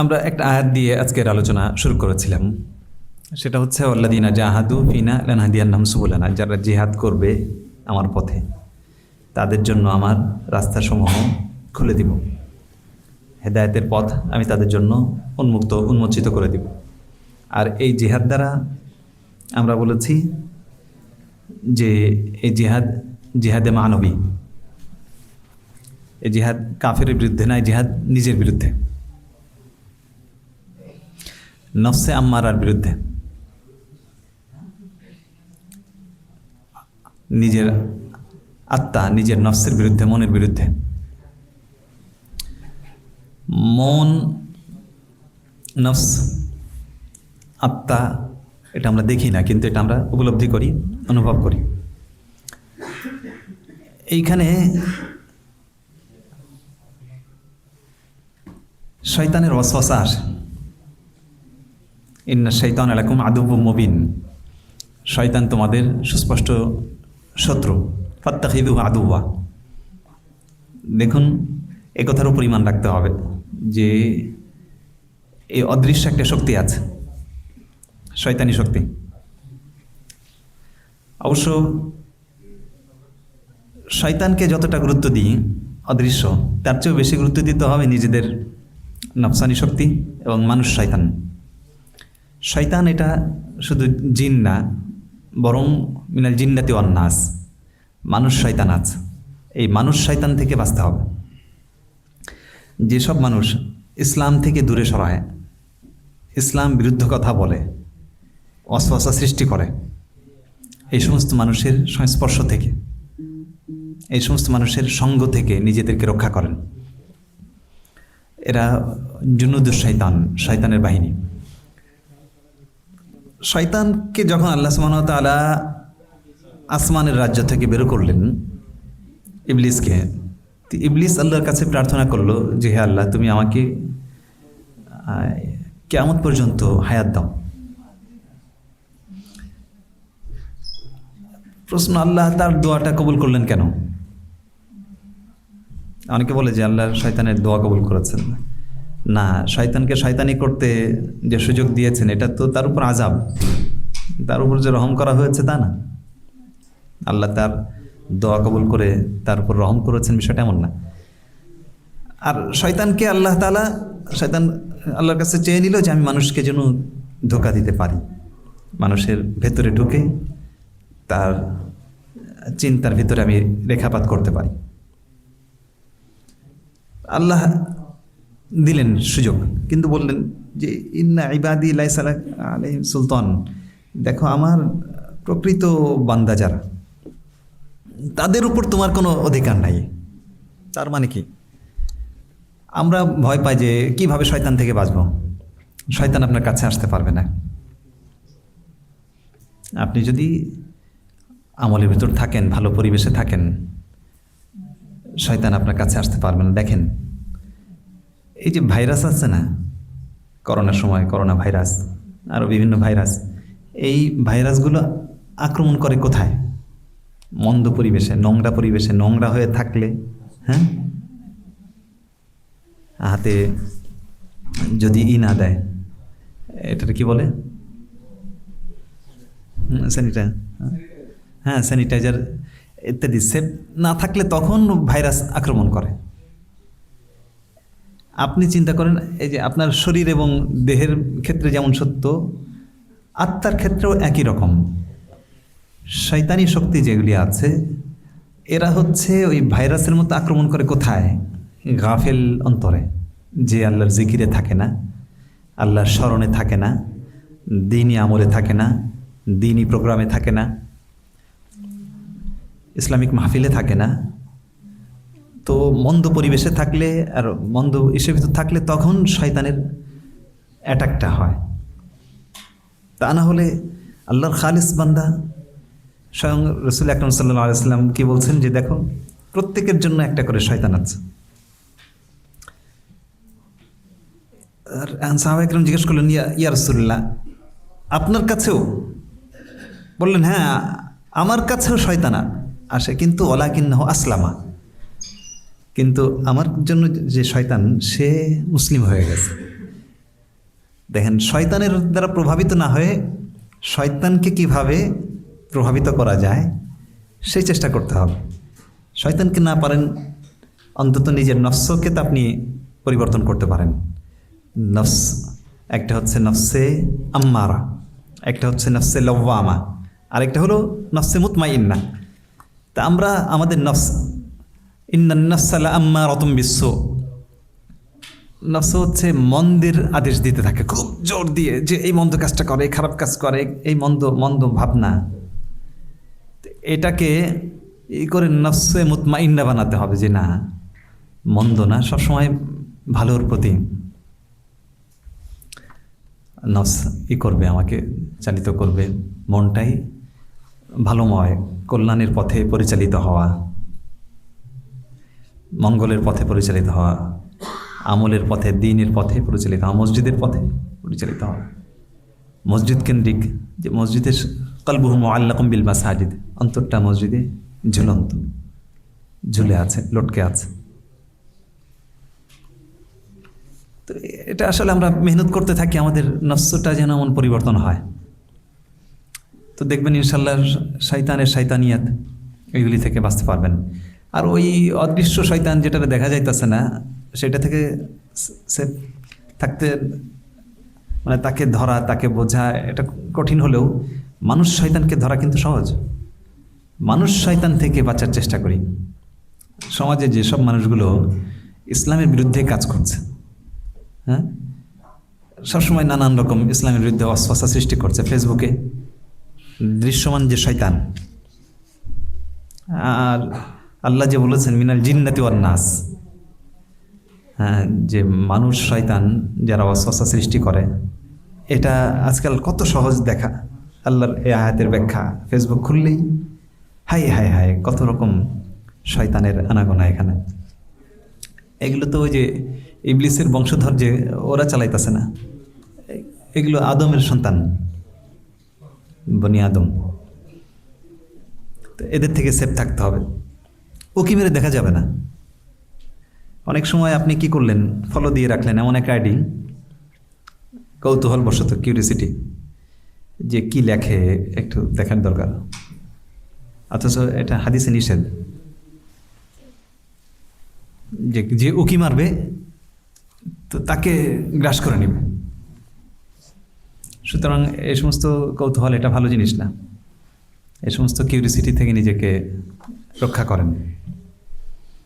আমরা একটা আয়াত দিয়ে আজকের আলোচনা শুরু করেছিলাম। সেটা হচ্ছে আল্লাদিনা জাহাদু ফিনা লানহাদিয়ান নাম সুবুলানা যারা জিহাদ করবে আমার পথে, তাদের জন্য আমার রাস্তাসমূহ খুলে দিব। হেদায়েতের পথ আমি তাদের জন্য উন্মুক্ত, উন্মোচিত করে দিব। আর এই জিহাদ দ্বারা আমরা বলেছি যে এই জিহাদ, জিহাদে মানবী। এই জিহাদ কাফের বিরুদ্ধে নয় জিহাদ নিজের বিরুদ্ধে। নফসে আম্মারার বিরুদ্ধে। নিজের আত্মা নিজের নফসের বিরুদ্ধে, মনের বিরুদ্ধে। মন, নফস, আত্মা, এটা আমরা দেখি না, কিন্তু এটা আমরা উপলব্ধি করি, অনুভব করি। এইখানে শয়তানের ওয়াসওয়াসা আসে। ইন্না শৈতান এলাকুম আদুব মবিন। শয়তান তোমাদের সুস্পষ্ট শত্রু। ফাত্তাখিদু আদুয়া দেখুন, এ কথার উপর ইমান রাখতে হবে যে এই অদৃশ্য একটা শক্তি আছে। শয়তানি শক্তি। অবশ্য শয়তানকে যতটা গুরুত্ব দিই অদৃশ্য, তার চেয়েও বেশি গুরুত্ব দিতে হবে নিজেদের নফসানি শক্তি এবং মানুষ শয়তান। শয়তান এটা শুধু জিন না, বরং মিনাল জিন্নাতি অন্নাস মানুষ শয়তান আছে। এই মানুষ শয়তান থেকে বাঁচতে হবে। যেসব মানুষ ইসলাম থেকে দূরে সরায়, ইসলাম বিরুদ্ধ কথা বলে অস্পশা সৃষ্টি করে, এই সমস্ত মানুষের সংস্পর্শ থেকে, এই সমস্ত মানুষের সঙ্গ থেকে নিজেদেরকে রক্ষা করেন। এরা জুনুদুর শৈতান শয়তানের বাহিনী। শয়তানকে যখন আল্লাহ সুবাহতালা আসমানের রাজ্য থেকে বের করলেন, ইবলিসকে ইবলিস আল্লাহর কাছে প্রার্থনা করল যে, হে আল্লাহ, তুমি আমাকে কেমন পর্যন্ত হায়াত দাও। প্রশ্ন, আল্লাহ তার দোয়াটা কবুল করলেন কেন? অনেকে বলে যে, আল্লাহ শয়তানের দোয়া কবুল করেছেন। না শয়তানকে শয়তানি করতে যে সুযোগ দিয়েছেন, এটা তো তার উপর আজাব তার উপর যে রহম করা হয়েছে তা না। আল্লাহ তার দোয়া কবুল করে তার উপর রহম করেছেন, বিষয়টা এমন না। আর শয়তানকে আল্লাহ তালা শয়তান আল্লাহর কাছে চেয়ে নিল যে আমি মানুষকে যেন ধোকা দিতে পারি। মানুষের ভেতরে ঢুকে তার চিন্তার ভিতরে আমি রেখাপাত করতে পারি। আল্লাহ দিলেন সুযোগ। কিন্তু বললেন যে, ইন্না ইবাদি লাইসালা আলহিম সুলতান, দেখো, আমার প্রকৃত বান্দা যারা, তাদের উপর তোমার কোনো অধিকার নাই। তার মানে কি? আমরা ভয় পাই যে, কীভাবে শয়তান থেকে বাঁচব? শয়তান আপনার কাছে আসতে পারবে না। আপনি যদি আমলের ভিতর থাকেন, ভালো পরিবেশে থাকেন, শয়তান আপনার কাছে আসতে পারবে না। দেখেন এই যে ভাইরাস আছে না, করোনার সময়, করোনা ভাইরাস আরও বিভিন্ন ভাইরাস, এই ভাইরাসগুলো আক্রমণ করে কোথায়? মন্দ পরিবেশে, নোংরা পরিবেশে, নোংরা হয়ে থাকলে হ্যাঁ? হাতে যদি ই না দেয়, এটার কি বলে? স্যানিটাইজার হ্যাঁ স্যানিটাইজার ইত্যাদি সেফ না থাকলে তখন ভাইরাস আক্রমণ করে। আপনি চিন্তা করেন, এই যে আপনার শরীর এবং দেহের ক্ষেত্রে যেমন সত্য, আত্মার ক্ষেত্রেও একই রকম। শৈতানি শক্তি যেগুলি আছে, এরা হচ্ছে ওই ভাইরাসের মতো আক্রমণ করে কোথায়? গাফেল অন্তরে। যে আল্লাহর জিকিরে থাকে না, আল্লাহর স্মরণে থাকে না, দিনই আমলে থাকে না, দিনই প্রোগ্রামে থাকে না, ইসলামিক মাহফিলে থাকে না তো মন্দ পরিবেশে থাকলে আর মন্দ ইসের ভিতর থাকলে তখন শয়তানের অ্যাটাকটা হয়। তা না হলে আল্লাহর খালিস বান্দা স্বয়ং রসুল আকরম সাল্লাহ আলাইসাল্লাম কি বলছেন যে দেখো, প্রত্যেকের জন্য একটা করে শয়তান আছে। আর সাহাবা একরম জিজ্ঞেস করলেন, ইয়া ইয়া রসুল্লাহ আপনার কাছেও? বললেন হ্যাঁ আমার কাছেও শয়তানা আসে, কিন্তু ওলা কিন্নাহ আসলামা। কিন্তু আমার জন্য যে শয়তান, সে মুসলিম হয়ে গেছে। দেখেন, শয়তানের দ্বারা প্রভাবিত না হয়ে শয়তানকে কীভাবে প্রভাবিত করা যায়, সেই চেষ্টা করতে হবে। শয়তানকে না পারেন, অন্তত নিজের নফসকে তো আপনি পরিবর্তন করতে পারেন। নফস, একটা হচ্ছে নফসে আম্মারা, একটা হচ্ছে নফসে লওয়ামা, আরেকটা হলো নফসে মুতমাইন্না। তা আমরা আমাদের নফস ইন্না নফসালা আম্মা হচ্ছে মন্দের আদেশ দিতে থাকে, খুব জোর দিয়ে যে এই মন্দ কাজটা করে, এই খারাপ কাজ করে, এই মন্দ মন্দ ভাবনা। এটাকে ই করে নফসে মুতমাইন্না বানাতে হবে যে না, মন্দ না, সবসময় ভালোর প্রতি। নফস ই করবে, আমাকে চালিত করবে। মনটাই ভালোময়, কল্যাণের পথে পরিচালিত হওয়া। মঙ্গলের পথে পরিচালিত হওয়া, আমলের পথে, দিনের পথে পরিচালিত হওয়া, মসজিদের পথে পরিচালিত হওয়া। মসজিদ কেন্দ্রিক যে মসজিদের কলবুহ আল্লাকম বিল মাসাজিদ, অন্তরটা মসজিদে ঝুলন্ত, ঝুলে আছে, লটকে আছে। তো এটা আসলে আমরা মেহনত করতে থাকি, আমাদের নফসটা যেন এমন পরিবর্তন হয়। তো দেখবেন ইনশাল্লাহ শৈতানের শৈতানিয়াত এইগুলি থেকে বাঁচতে পারবেন। আর ওই অদৃশ্য শয়তান যেটা দেখা যাইতেছে না, সেটা থেকে সে থাকতে মানে তাকে ধরা, তাকে বোঝা, এটা কঠিন হলেও মানুষ শয়তানকে ধরা কিন্তু সহজ। মানুষ শয়তান থেকে বাঁচার চেষ্টা করি। সমাজে যেসব মানুষগুলো ইসলামের বিরুদ্ধে কাজ করছে হ্যাঁ? সবসময় নানান রকম ইসলামের বিরুদ্ধে অস্পস্থা সৃষ্টি করছে ফেসবুকে দৃশ্যমান যে শয়তান, আর আল্লাহ যে বলেছেন, মিনাল জিন্নাতি নাস। হ্যাঁ যে মানুষ, শয়তান যারা অস্পস্থা সৃষ্টি করে, এটা আজকাল কত সহজ দেখা। আল্লাহর এ আয়াতের ব্যাখ্যা, ফেসবুক খুললেই হাই হাই হাই কত রকম শয়তানের আনাগোনা এখানে। এগুলো তো ওই যে ইবলিসের বংশধর যে, ওরা চালাইতেছে না। এগুলো আদমের সন্তান, বনি আদম। তো এদের থেকে সেফ থাকতে হবে। উকি মেরে দেখা যাবে না। অনেক সময় আপনি কি করলেন? ফলো দিয়ে রাখলেন এমন এক আইডি। কৌতূহল বশত কিউরিসিটি যে কি লেখে একটু দেখার দরকার। অথচ এটা হাদিসে নিষেধ। যে যে উকি মারবে, তো তাকে গ্রাস করে নেবে। সুতরাং এই সমস্ত কৌতূহল, এটা ভালো জিনিস না। এই সমস্ত কিউরিসিটি থেকে নিজেকে রক্ষা করেন